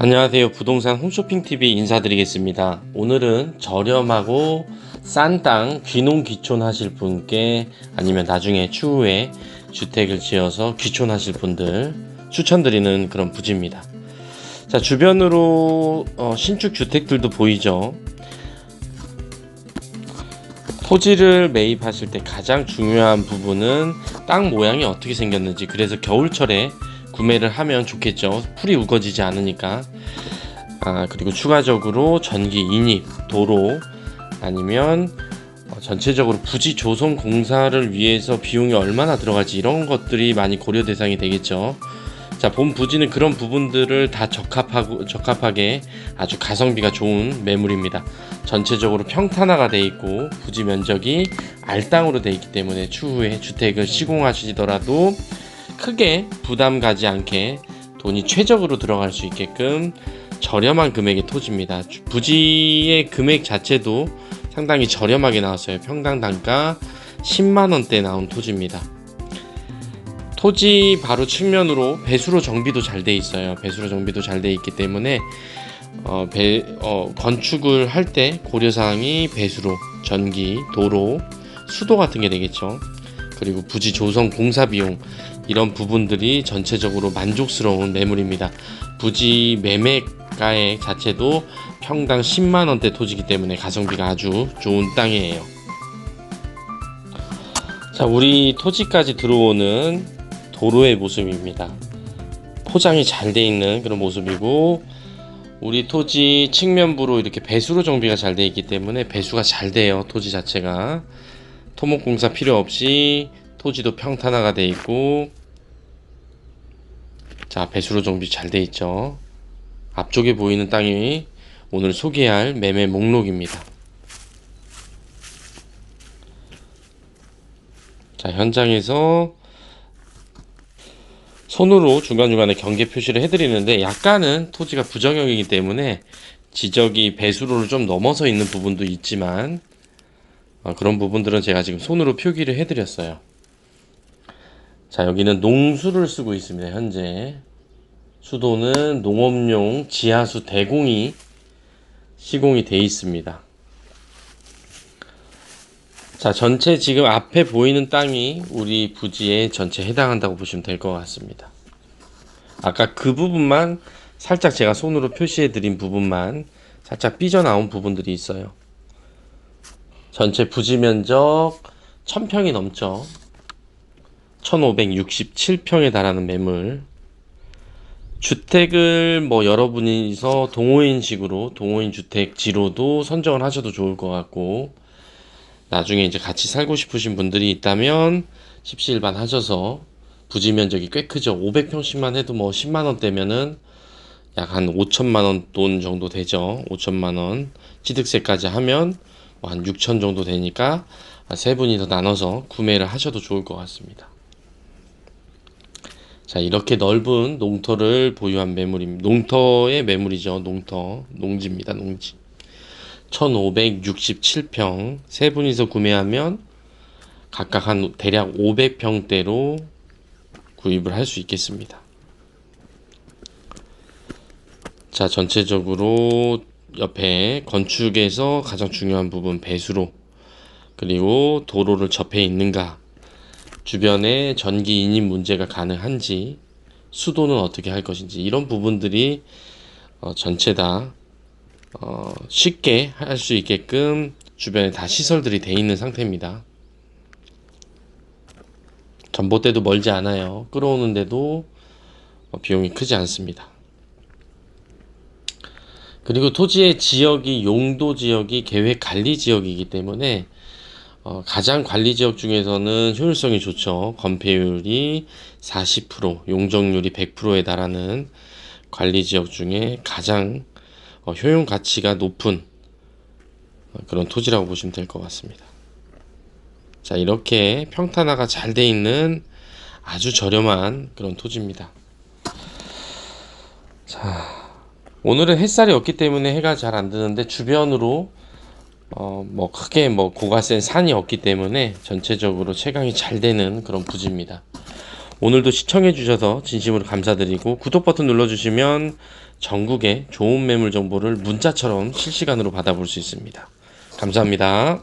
안녕하세요. 부동산 홈쇼핑TV 인사드리겠습니다. 오늘은 저렴하고 싼 땅 귀농 귀촌 하실 분께 아니면 나중에 추후에 주택을 지어서 귀촌하실 분들 추천드리는 그런 부지입니다. 자, 주변으로 어, 신축 주택들도 보이죠. 토지를 매입하실 때 가장 중요한 부분은 땅 모양이 어떻게 생겼는지 그래서 겨울철에 구매를 하면 좋겠죠. 풀이 우거지지 않으니까. 아, 그리고 추가적으로 전기 인입, 도로 아니면 어, 전체적으로 부지 조성 공사를 위해서 비용이 얼마나 들어갈지 이런 것들이 많이 고려 대상이 되겠죠. 자, 본 부지는 그런 부분들을 다 적합하고 적합하게 아주 가성비가 좋은 매물입니다. 전체적으로 평탄화가 돼 있고 부지 면적이 알땅으로 돼 있기 때문에 추후에 주택을 시공하시더라도 크게 부담 가지 않게 돈이 최적으로 들어갈 수 있게끔 저렴한 금액의 토지입니다. 주- 부지의 금액 자체도 상당히 저렴하게 나왔어요. 평당 단가 10만 원대 나온 토지입니다. 토지 바로 측면으로 배수로 정비도 잘 돼 있어요. 배수로 정비도 잘 돼 있기 때문에 어, 배, 어, 건축을 할 때 고려사항이 배수로, 전기, 도로, 수도 같은 게 되겠죠. 그리고 부지 조성 공사 비용 이런 부분들이 전체적으로 만족스러운 매물입니다. 부지 매매가액 자체도 평당 10만 원대 토지이기 때문에 가성비가 아주 좋은 땅이에요. 자, 우리 토지까지 들어오는 도로의 모습입니다. 포장이 잘 돼 있는 그런 모습이고 우리 토지 측면부로 이렇게 배수로 정비가 잘 돼 있기 때문에 배수가 잘 돼요. 토지 자체가 토목 공사 필요 없이 토지도 평탄화가 돼 있고 자 배수로 정비 잘 돼 있죠. 앞쪽에 보이는 땅이 오늘 소개할 매매 목록입니다. 자 현장에서 손으로 중간중간에 경계 표시를 해드리는데 약간은 토지가 부정형이기 때문에 지적이 배수로를 좀 넘어서 있는 부분도 있지만 어, 그런 부분들은 제가 지금 손으로 표기를 해드렸어요. 자 여기는 농수를 쓰고 있습니다. 현재 수도는 농업용 지하수 대공이 시공이 돼 있습니다. 자 전체 지금 앞에 보이는 땅이 우리 부지에 전체 해당한다고 보시면 될 것 같습니다. 아까 그 부분만 살짝 제가 손으로 표시해 드린 부분만 살짝 삐져나온 부분들이 있어요. 전체 부지 면적 1000평이 넘죠. 1567평에 달하는 매물. 주택을 뭐 여러분이서 동호인식으로 동호인 주택지로도 선정을 하셔도 좋을 것 같고 나중에 이제 같이 살고 싶으신 분들이 있다면 십시일반 하셔서 부지 면적이 꽤 크죠. 500평씩만 해도 뭐 10만 원대면은 약 한 5천만 원 돈 정도 되죠. 5천만 원. 취득세까지 하면 뭐 한 6천 정도 되니까 세 분이서 나눠서 구매를 하셔도 좋을 것 같습니다. 자, 이렇게 넓은 농터를 보유한 매물입니다. 농터의 매물이죠. 농터. 농지입니다. 농지. 1567평. 세 분이서 구매하면 각각 한 대략 500평대로 구입을 할 수 있겠습니다. 자, 전체적으로 옆에 건축에서 가장 중요한 부분 배수로 그리고 도로를 접해 있는가 주변에 전기 인입 문제가 가능한지 수도는 어떻게 할 것인지 이런 부분들이 어, 전체 다 어, 쉽게 할 수 있게끔 주변에 다 시설들이 돼 있는 상태입니다. 전봇대도 멀지 않아요. 끌어오는데도 어, 비용이 크지 않습니다. 그리고 토지의 지역이 용도 지역이 계획 관리 지역이기 때문에 어, 가장 관리 지역 중에서는 효율성이 좋죠. 건폐율이 40%, 용적률이 100%에 달하는 관리 지역 중에 가장 어, 효용 가치가 높은 어, 그런 토지라고 보시면 될 것 같습니다. 자, 이렇게 평탄화가 잘 돼 있는 아주 저렴한 그런 토지입니다. 자, 오늘은 햇살이 없기 때문에 해가 잘 안 드는데 주변으로 어, 뭐 크게 뭐 고가 센 산이 없기 때문에 전체적으로 채광이 잘 되는 그런 부지입니다. 오늘도 시청해 주셔서 진심으로 감사드리고 구독 버튼 눌러주시면 전국의 좋은 매물 정보를 문자처럼 실시간으로 받아볼 수 있습니다. 감사합니다.